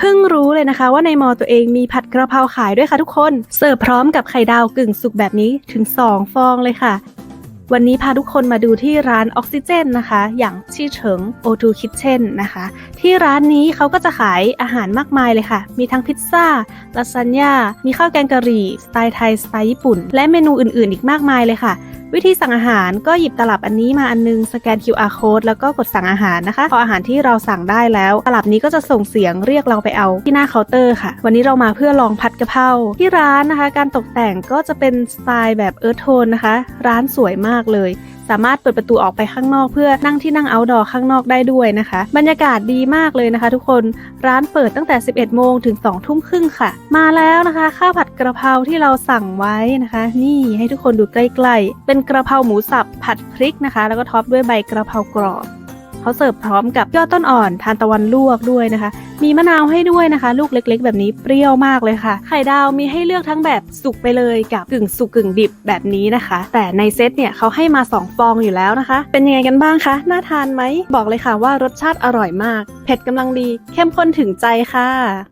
เพิ่งรู้เลยนะคะว่าในมอตัวเองมีผัดกระเพราขายด้วยค่ะทุกคน เสิร์ฟพร้อมกับไข่ดาวกึ่งสุกแบบนี้ถึง 2 ฟองเลยค่ะ วันนี้พาทุกคนมาดูที่ร้านออกซิเจนนะคะ อย่างชี่เฉิง O2 Kitchen นะคะ ที่ร้านนี้เขาก็จะขายอาหารมากมายเลยค่ะ มีทั้งพิซซ่าลาซานญ่ามีข้าวแกงกะหรี่ สไตล์ไทย สไตล์ญี่ปุ่น และเมนูอื่นๆ อีกมากมายเลยค่ะ วิธีสั่งอาหารก็หยิบตลับอันนี้มาอันนึงสแกน QR code แล้วก็กดสั่งอาหารนะคะ พออาหารที่เราสั่งได้แล้ว ตลับนี้ก็จะส่งเสียงเรียกเราไปเอาที่หน้าเคาน์เตอร์ค่ะ วันนี้เรามาเพื่อลองผัดกะเพราที่ร้านนะคะ การตกแต่งก็จะเป็นสไตล์แบบเอิร์ธโทนนะคะ ร้านสวยมากเลย สามารถเปิดประตูออกไปข้างนอก เพื่อนั่งที่นั่งเอาท์ดอร์ข้างนอกได้ด้วยนะคะ บรรยากาศดีมากเลยนะคะ ทุกคนร้านเปิดตั้งแต่ 11 โมงถึง 2 ทุ่มครึ่งค่ะ มาแล้วนะคะ ข้าวผัดกระเพราที่เราสั่งไว้นะคะ นี่ให้ทุกคนดูใกล้ๆเป็นกระเพราหมูสับผัดพริกนะคะ แล้วก็ท็อปด้วยใบกระเพรากรอบ เขาเสิร์ฟพร้อมกับยอดต้นอ่อนทานตะวันลวกด้วยนะคะ มีมะนาวให้ด้วยนะคะ ลูกเล็ก ๆ แบบนี้เปรี้ยวมากเลยค่ะ ไข่ดาวมีให้เลือกทั้งแบบสุกไปเลยกับกึ่งสุกกึ่งดิบแบบนี้นะคะ แต่ในเซตเนี่ยเขาให้มา 2 ฟองอยู่แล้วนะคะ เป็นยังไงกันบ้างคะน่าทานไหมบอกเลยค่ะว่ารสชาติอร่อยมาก เผ็ดกำลังดีเข้มข้นถึงใจค่ะ